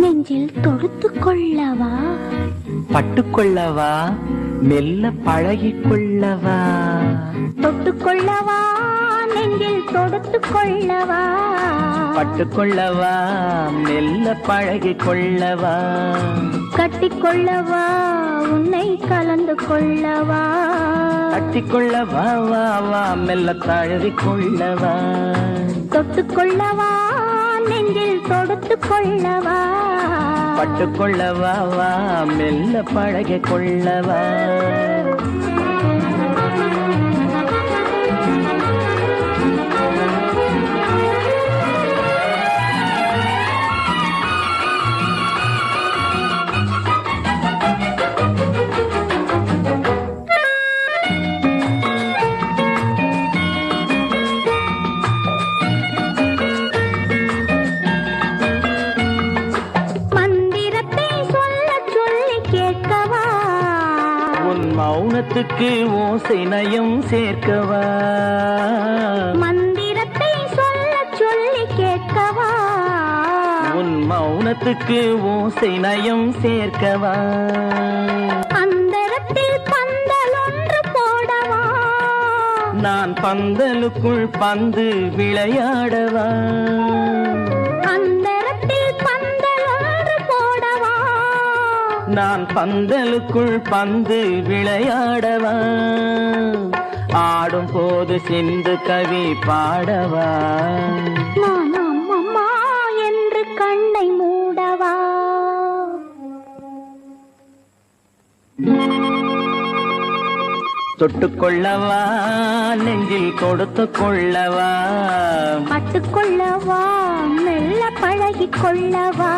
நெஞ்சில் தொடுத்து கொள்ளவா? பட்டுக்கொள்ளவா மெல்ல பழகிக் கொள்ளவா தொட்டு கொள்ளவா நெஞ்சில் தொடுத்து கொள்ளவா? பட்டுக்கொள்ளவா மெல்ல பழகிக் கொள்ளவா கட்டிக்கொள்ளவா உன்னை கலந்து கொள்ளவா? கட்டிக்கொள்ளவா வா வா மெல்ல தழுவிக் கொள்ளவா தொட்டு கொள்ளவா நெஞ்சில் தொடுத்து கொள்ளவா பட்டுக்கொள்ளவா வா மெல்ல பழக கொள்ளவா மௌனத்துக்கு ஓசை நயம் சேர்க்கவா? மந்திரத்தை சொல்ல சொல்லி கேட்கவா? உன் மௌனத்துக்கு ஓசை நயம் சேர்க்கவா? அந்தரத்தில் பந்தல் ஒன்று போடவா? நான் பந்தலுக்குள் பந்து விளையாடவா? நான் பந்தலுக்குள் பந்து விளையாடவா? ஆடும் போது சிந்து கவி பாடவா? நான் அம்மம்மா என்று கண்ணை மூடவா? தொட்டுக்கொள்ளவா நெஞ்சில் கொடுத்து கொள்ளவா? பட்டுக்கொள்ளவா மெல்ல பழகிக் கொள்ளவா?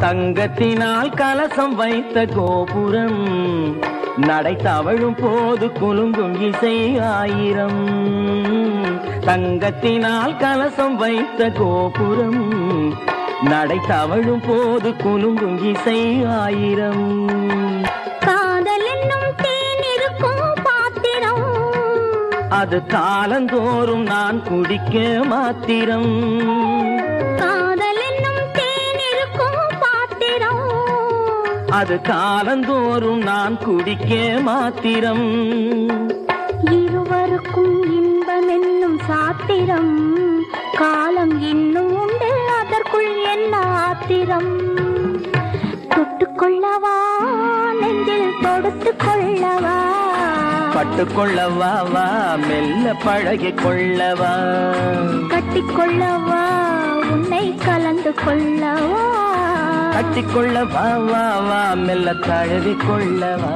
தங்கத்தினால் கலசம் வைத்த கோபுரம். நடை தவழும் போது குலுங்கும் இசை ஆயிரம். தங்கத்தினால் கலசம் வைத்த கோபுரம். நடை தவழும் போது குலுங்கும் இசை ஆயிரம். காதல் என்னும் பாத்திரம். அது காலந்தோறும் நான் குடிக்க மாத்திரம். அது காலந்தோறும் நான் குடிக்க மாத்திரம். இருவருக்கும் இன்பம் என்னும் சாத்திரம். காலம் இன்னும் உண்டு அதற்குள் என்ன ஆத்திரம். தொட்டுக்கொள்ளவா நெஞ்சில் தொடுத்து கொள்ளவா பட்டுக்கொள்ளவா வா மெல்ல பழகிக் கொள்ளவா கட்டிக்கொள்ளவா உன்னை கலந்து கொள்ளவா? கட்டிக்கொள்ள வா வா வா மெல்ல தழுவிக்கொள்ள வா.